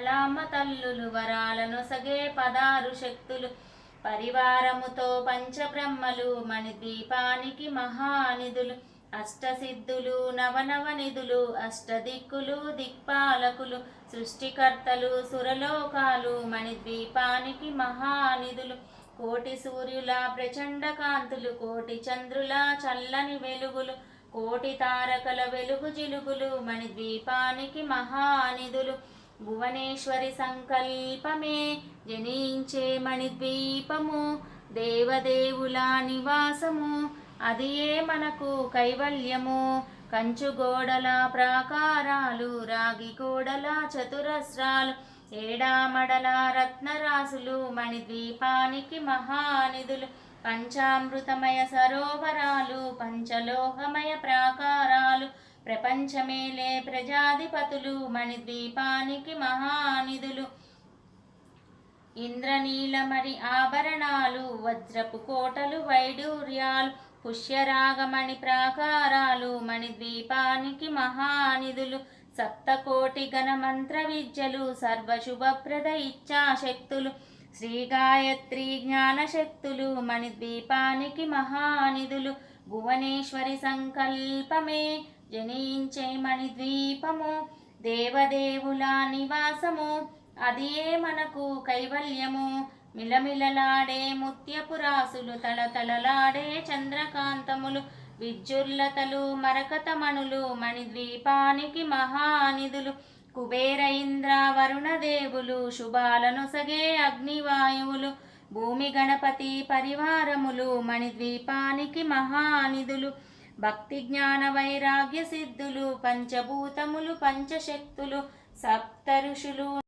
లామ తల్లులు వరాలను సగే పదారు శక్తులు. పరివారముతో పంచబ్రహ్మలు మణిద్వీపానికి మహానిధులు. అష్టసిద్ధులు నవనవ నిధులు అష్టదిక్కులు దిక్పాలకులు సృష్టికర్తలు సురలోకాలు మణిద్వీపానికి మహానిధులు. కోటి సూర్యుల ప్రచండ కాంతులు కోటి చంద్రుల చల్లని వెలుగులు. కోటి తారకల వెలుగు జిలుగులు మణిద్వీపానికి మహానిధులు. భువనేశ్వరి సంకల్పమే జనించే మణిద్వీపము దేవదేవుల నివాసము అది ఏ మనకు కైవల్యము? కంచుగోడల ప్రాకారాలు రాగి గోడల చతురస్రాలు ఏడామడల రత్నరాసులు మణిద్వీపానికి మహానిధులు పంచామృతమయ సరోవరాలు పంచలోహమయ ప్రాకారాలు ప్రపంచమేలే ప్రజాధిపతులు మణిద్వీపానికి మహానిధులు. ఇంద్రనీలమణి ఆభరణాలు వజ్రపు కోటలు వైడూర్యాలు పుష్యరాగమణి ప్రాకారాలు మణిద్వీపానికి మహానిధులు. సప్తకోటి గణమంత్ర విద్యలు సర్వశుభప్రద ఇచ్చాశక్తులు శ్రీ గాయత్రి జ్ఞానశక్తులు మణిద్వీపానికి మహానిధులు. భువనేశ్వరి సంకల్పమే జనించేమణి మణిద్వీపము దేవదేవుల నివాసము అది ఏ మనకు కైవల్యము. మిలమిలలాడే ముత్యపురాసులు తలతలలాడే చంద్రకాంతములు విద్యుల్లతలు మరకతమణులు మణిద్వీపానికి మహానిధులు కుబేర ఇంద్ర వరుణదేవులు శుభాలను సగే అగ్నివాయువులు భూమి గణపతి పరివారములు మణిద్వీపానికి మహానిధులు. భక్తి జ్ఞాన వైరాగ్య సిద్ధులు పంచభూతములు పంచశక్తులు సప్త ఋషులు